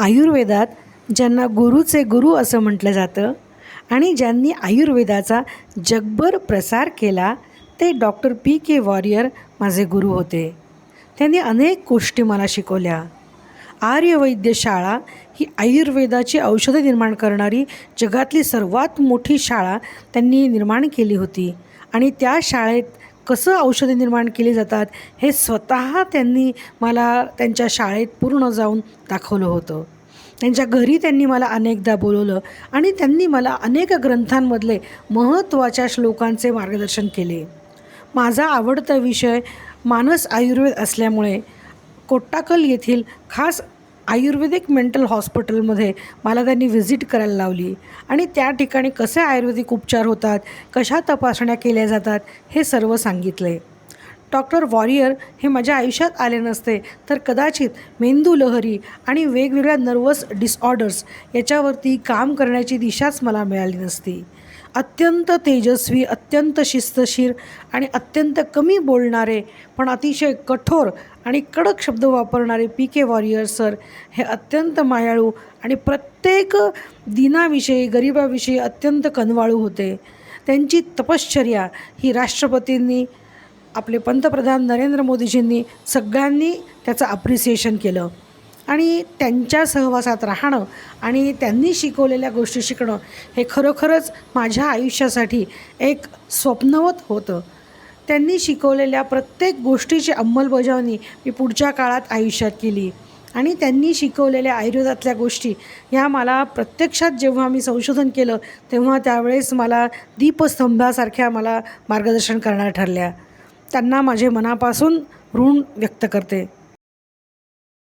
आयुर्वेदात ज्यांना गुरुचे गुरु असं म्हटलं जातं आणि ज्यांनी आयुर्वेदाचा जगभर प्रसार केला ते डॉक्टर पी के वॉरियर माझे गुरु होते. त्यांनी अनेक गोष्टी मला शिकवल्या. आर्यवैद्य शाळा ही आयुर्वेदाची औषधं निर्माण करणारी जगातली सर्वात मोठी शाळा त्यांनी निर्माण केली होती आणि त्या शाळेत कसं औषधे निर्माण केली जातात हे स्वतः त्यांनी मला त्यांच्या शाळेत पूर्ण जाऊन दाखवलं होतं. त्यांच्या घरी त्यांनी मला अनेकदा बोलवलं आणि त्यांनी मला अनेक ग्रंथांमधले महत्त्वाच्या श्लोकांचे मार्गदर्शन केले. माझा आवडता विषय मानस आयुर्वेद असल्यामुळे कोट्टाकल येथील खास आयुर्वेदिक मेंटल हॉस्पिटलमध्ये मला त्यांनी व्हिजिट करायला लावली. आणि त्या ठिकाणी कसे आयुर्वेदिक उपचार होतात कशा तपासण्या केल्या जातात हे सर्व सांगितले. डॉक्टर वॉरियर हे माझ्या आयुष्यात आले नसते तर कदाचित मेंदू लहरी आणि वेगवेगळ्या नर्वस डिसऑर्डर्स याच्यावरती काम करण्याची दिशाच मला मिळाली नसती. अत्यंत तेजस्वी अत्यंत शिस्तशीर आणि अत्यंत कमी बोलणारे पण अतिशय कठोर आणि कडक शब्द वापरणारे पी के वॉरियर सर हे अत्यंत मायाळू आणि प्रत्येक दिनाविषयी गरिबाविषयी अत्यंत कनवाळू होते. त्यांची तपश्चर्या ही राष्ट्रपतींनी आपले पंतप्रधान नरेंद्र मोदीजींनी सगळ्यांनी त्याचं अप्रिसिएशन केलं. आणि त्यांच्या सहवासात राहणं आणि त्यांनी शिकवलेल्या गोष्टी शिकणं हे खरोखरच माझ्या आयुष्यासाठी एक स्वप्नवत होतं. त्यांनी शिकवलेल्या प्रत्येक गोष्टीची अंमलबजावणी मी पुढच्या काळात आयुष्यात केली. आणि त्यांनी शिकवलेल्या आयुर्वेदातल्या गोष्टी ह्या मला प्रत्यक्षात जेव्हा मी संशोधन केलं तेव्हा त्यावेळेस मला दीपस्तंभासारख्या मला मार्गदर्शन करणार ठरल्या. त्यांना माझे मनापासून ऋण व्यक्त करते.